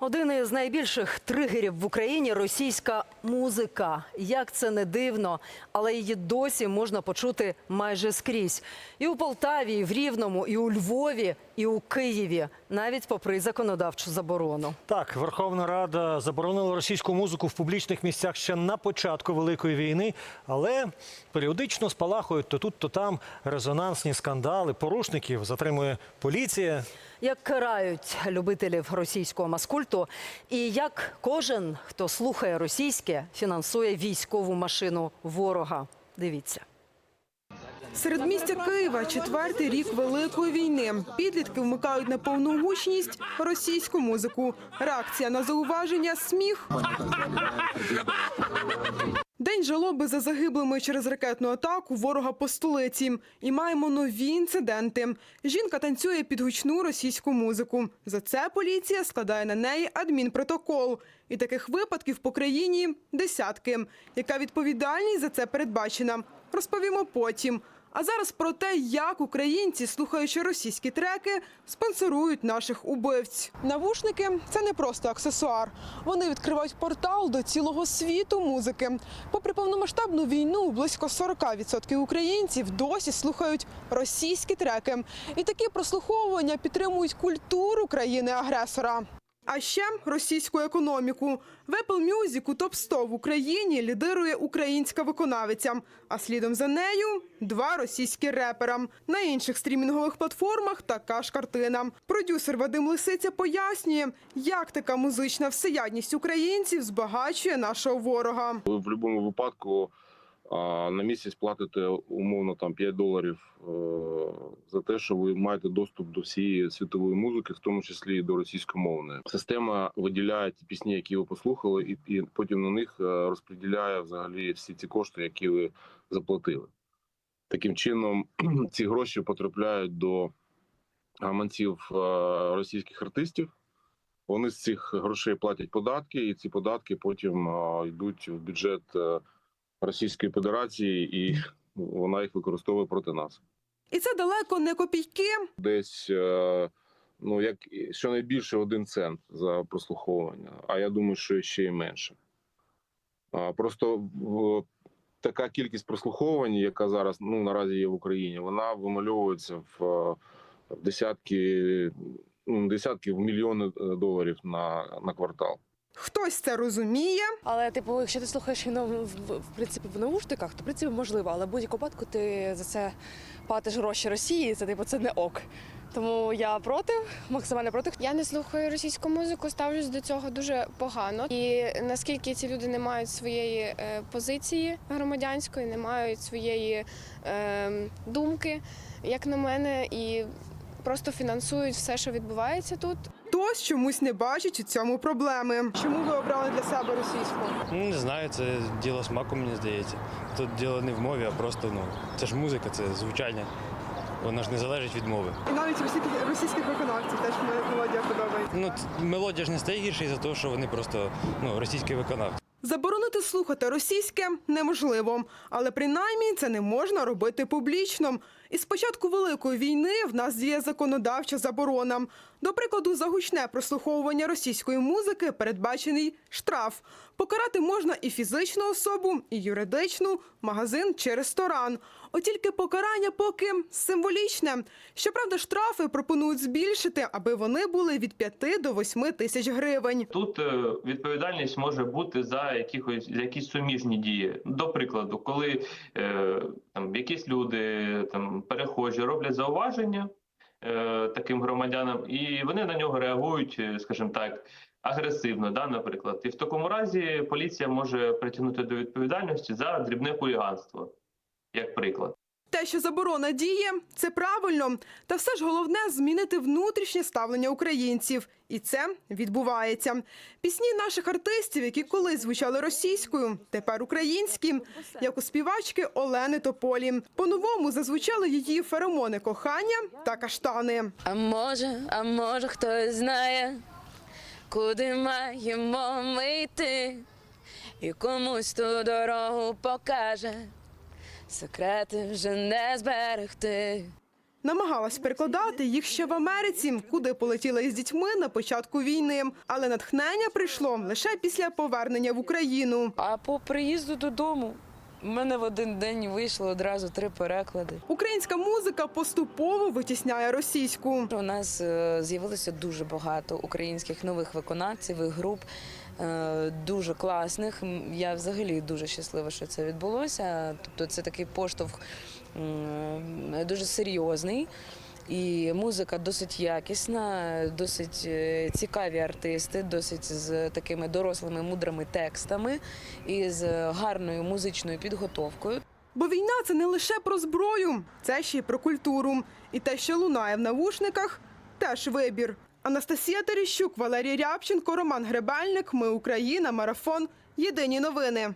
Один із найбільших тригерів в Україні російська музика. Як це не дивно, але її досі можна почути майже скрізь. І у Полтаві, і в Рівному, і у Львові, і у Києві, навіть попри законодавчу заборону. Так, Верховна Рада заборонила російську музику в публічних місцях ще на початку Великої війни, але періодично спалахують то тут, то там резонансні скандали. Порушників затримує поліція. Як карають любителів російського маскульту, і як кожен, хто слухає російське, фінансує військову машину ворога. Дивіться. Середмістя Києва четвертий рік Великої війни. Підлітки вмикають на повну гучність російську музику. Реакція на зауваження сміх. День жалоби за загиблими через ракетну атаку ворога по столиці. І маємо нові інциденти. Жінка танцює під гучну російську музику. За це поліція складає на неї адмінпротокол. І таких випадків по країні десятки. Яка відповідальність за це передбачена? Розповімо потім. А зараз про те, як українці, слухаючи російські треки, спонсорують наших убивць. Навушники це не просто аксесуар. Вони відкривають портал до цілого світу музики. Попри повномасштабну війну, близько 40% українців досі слухають російські треки. І такі прослуховування підтримують культуру країни-агресора. А ще російську економіку. В Apple Music у топ-100 в Україні лідирує українська виконавиця, а слідом за нею два російські репера. На інших стрімінгових платформах така ж картина. Продюсер Вадим Лисиця пояснює, як така музична всеядність українців збагачує нашого ворога. В будь-якому випадку а, на місяць платите умовно там 5 доларів е, за те, що ви маєте доступ до всієї світової музики, в тому числі і до російськомовної. Система виділяє ті пісні, які ви послухали, і, і потім на них е, розподіляє взагалі всі ці кошти, які ви заплатили. Таким чином, ці гроші потрапляють до гаманців е, російських артистів. Вони з цих грошей платять податки, і ці податки потім йдуть в бюджет Російської Федерації, і вона їх використовує проти нас. І це далеко не копійки. Десь е, ну як щонайбільше один цент за прослуховування. А я думаю, що ще й менше. Просто така кількість прослуховувань, яка зараз ну наразі є в Україні, вона вимальовується в, е, десятки, ну десятки в мільйони е, доларів на, на квартал. Хтось це розуміє, Але, типу, якщо ти слухаєш ну, в, в, в принципі в наушниках, то в принципі можливо, але в будь-якому випадку ти за це платиш гроші Росії, це типу це не ок. Тому я проти, максимально проти. Я не слухаю російську музику, ставлюсь до цього дуже погано. І наскільки ці люди не мають своєї е, позиції громадянської, не мають своєї е, думки, як на мене, і просто фінансують все, що відбувається тут. хтось чомусь не бачить у цьому проблеми. Чому ви обрали для себе російську? Ну, не знаю, це діло смаку, мені здається. Тут діло не в мові, а просто ну, це ж музика, це звучання. Воно ж не залежить від мови. І навіть російських, російських виконавців теж мелодія подобається. Ну, мелодія ж не стає гірше за те, що вони просто ну, російські виконавці. Заборонити слухати російське неможливо, але принаймні це не можна робити публічно. І з початку великої війни в нас діє законодавча заборона. До прикладу, за гучне прослуховування російської музики передбачений штраф. Покарати можна і фізичну особу, і юридичну, магазин чи ресторан. От тільки покарання поки символічне. Щоправда, штрафи пропонують збільшити, аби вони були від 5 до 8 тисяч гривень. Тут е, відповідальність може бути за якихось якісь суміжні дії. До прикладу, коли е, там якісь люди там перехожі роблять зауваження таким громадянам, і вони на нього реагують, е, скажімо так. Агресивно, да, наприклад, і в такому разі поліція може притягнути до відповідальності за дрібне хуліганство, як приклад. Те, що заборона діє, це правильно. Та все ж головне змінити внутрішнє ставлення українців. І це відбувається. Пісні наших артистів, які колись звучали російською, тепер українські, як у співачки Олени Тополі. По-новому зазвучали її феромони кохання та каштани. А може, а може хтось знає, куди маємо ми йти, і комусь ту дорогу покаже, секрети вже не зберегти. Намагалась перекладати їх ще в Америці, куди полетіла із дітьми на початку війни. Але натхнення прийшло лише після повернення в Україну. А по приїзду додому в мене в один день вийшло одразу три переклади. Українська музика поступово витісняє російську. У нас е, з'явилося дуже багато українських нових виконавців і груп. Е, Дуже класних. Я взагалі дуже щаслива, що це відбулося. Тобто, це такий поштовх дуже серйозний. І музика досить якісна, досить е, цікаві артисти, досить з такими дорослими мудрими текстами і з гарною музичною підготовкою. Бо війна це не лише про зброю, це ще й про культуру. І те, що лунає в навушниках, теж вибір. Анастасія Терещук, Валерій Рябченко, Роман Гребельник. Ми Україна. Марафон. Єдині новини.